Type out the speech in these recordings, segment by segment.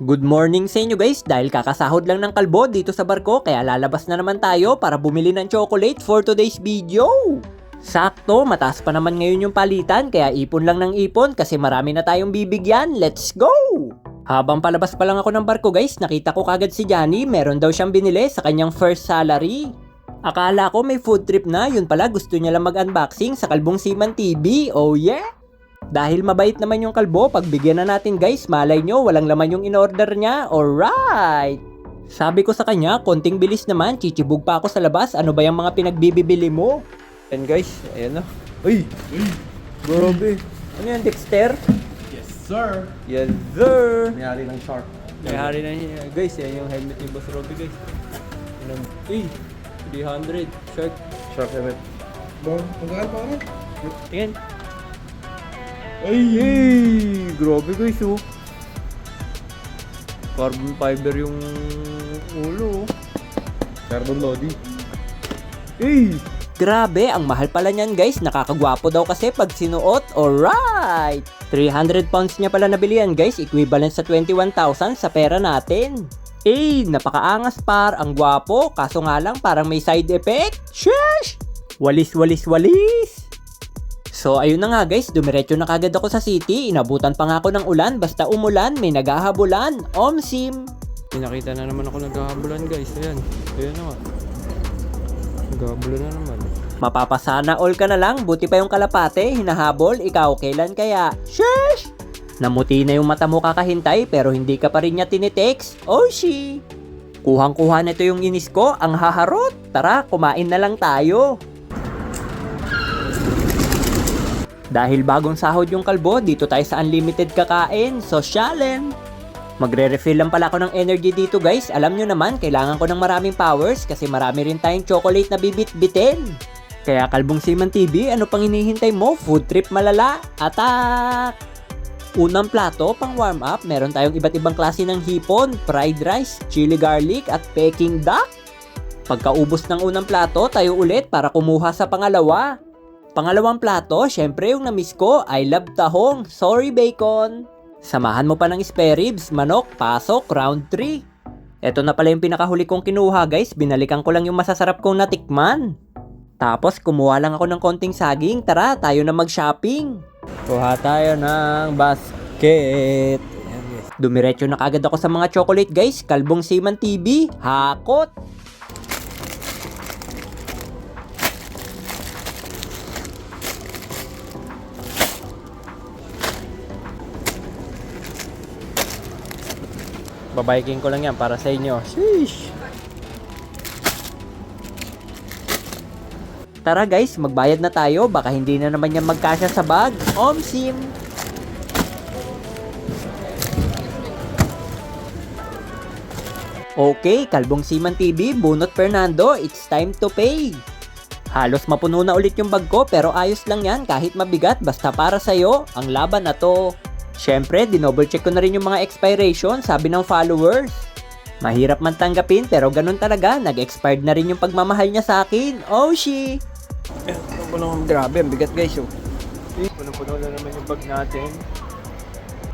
Good morning sa inyo guys dahil kakasahod lang ng kalbo dito sa barko kaya lalabas na naman tayo para bumili ng chocolate for today's video. Sakto, mataas pa naman ngayon yung palitan kaya ipon lang ng ipon kasi marami na tayong bibigyan. Let's go! Habang palabas pa lang ako ng barko guys, nakita ko kagad si Johnny, meron daw siyang binili sa kanyang first salary. Akala ko may food trip na, yun pala gusto niya lang mag-unboxing sa Kalbong Siman TV, oh yeah! Dahil mabait naman yung kalbo, pagbigyan na natin guys, malay nyo, walang laman yung in-order niya. Alright! Sabi ko sa kanya, konting bilis naman, chichibog pa ako sa labas, ano ba yung mga pinagbibibili mo? And guys, ayan na. Uy! Grabe! Ano yan, Dexter? Yes, sir. Yes, sir! Mayari ng shark. May hari na niya. Guys, yan yung helmet ni Boss Robby guys. Yan ang- Uy! 300. Shark. Shark helmet. Bon, magkakal pa rin. Tingin. Ay! Hey! Grabe guys oh. Carbon fiber yung ulo oh. Carbon Lodi. Hey! Grabe, ang mahal pala niyan guys. Nakakagwapo daw kasi pag sinuot. Alright! 300 pounds niya pala nabili yan guys. Equivalent sa 21,000 sa pera natin. Eh, napakaangas par. Ang gwapo. Kaso nga lang parang may side effect. Sheesh! Walis, walis, walis! So ayun na nga guys, dumiretso na kagad ako sa city. Inabutan pa nga ako ng ulan. Basta umulan, may naghahabulan. Omsim! Pinakita na naman ako naghahabulan guys. Ayan. Ayan na nga. Naghahabulan na naman. Mapapasana all ka na lang. Buti pa yung kalapate. Hinahabol. Ikaw, kailan kaya? Sheesh! Namuti na yung mata mo kakahintay pero hindi ka pa rin niya tinitext. Oh, she! Kuhang-kuha na ito yung inis ko. Ang haharot. Tara, kumain na lang tayo. Dahil bagong sahod yung kalbo, dito tayo sa unlimited kakain, sosyalen. Magre-refill lang pala ako ng energy dito guys. Alam nyo naman, kailangan ko ng maraming powers kasi marami rin tayong chocolate na bibit-bitin. Kaya Kalbong Siman TV, ano pang hinihintay mo? Food trip malala. Atak! Unang plato, pang warm up, meron tayong iba't ibang klase ng hipon, fried rice, chili garlic, at peking duck. Pagkaubos ng unang plato, tayo ulit para kumuha sa pangalawa. Pangalawang plato, syempre yung namiss ko, I love tahong. Sorry, bacon. Samahan mo pa ng spare ribs, manok, pasok, round 3. Ito na pala yung pinakahuli kong kinuha guys, binalikan ko lang yung masasarap kong natikman. Tapos kumuha lang ako ng konting saging, tara tayo na mag-shopping. Kuha tayo ng basket. Dumiretso na kagad ako sa mga chocolate guys, Kalbong Siman TV, hakot. Babiking ko lang yan para sa inyo. Sheesh! Tara guys, magbayad na tayo. Baka hindi na naman yan magkasya sa bag. Omsim! Okay, Kalbong Siman TV, Bunot Fernando, it's time to pay. Halos mapuno na ulit yung bag ko pero ayos lang yan kahit mabigat basta para sa'yo, ang laban na to. Siyempre, dinoble check ko na rin yung mga expiration, sabi ng followers. Mahirap man tanggapin pero ganun talaga, nag-expired na rin yung pagmamahal niya sa akin. Oh, she! Puno, grabe, ang bigat guys. Oh. Puno-puno na naman yung bag natin.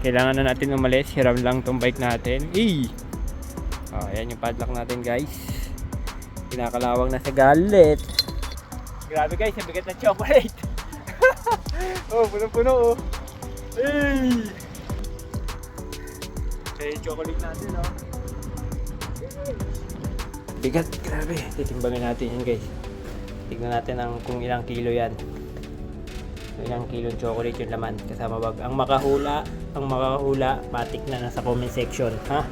Kailangan na natin umalis, hiram lang tong bike natin. Eh! Oh, ayan yung padlock natin guys. Pinakalawang na sa galit. Grabe guys, ang bigat ng chocolate. oh, puno-puno oh. Hey! Eh, chocolate natin, oh. Bigat, grabe. Titimbangin natin yan, guys. Tignan natin ang kung ilang kilo yan. Ilang kilo chocolate yung laman kasama bag. Ang makahula, ang makahula, patik na nasa comment section, ha?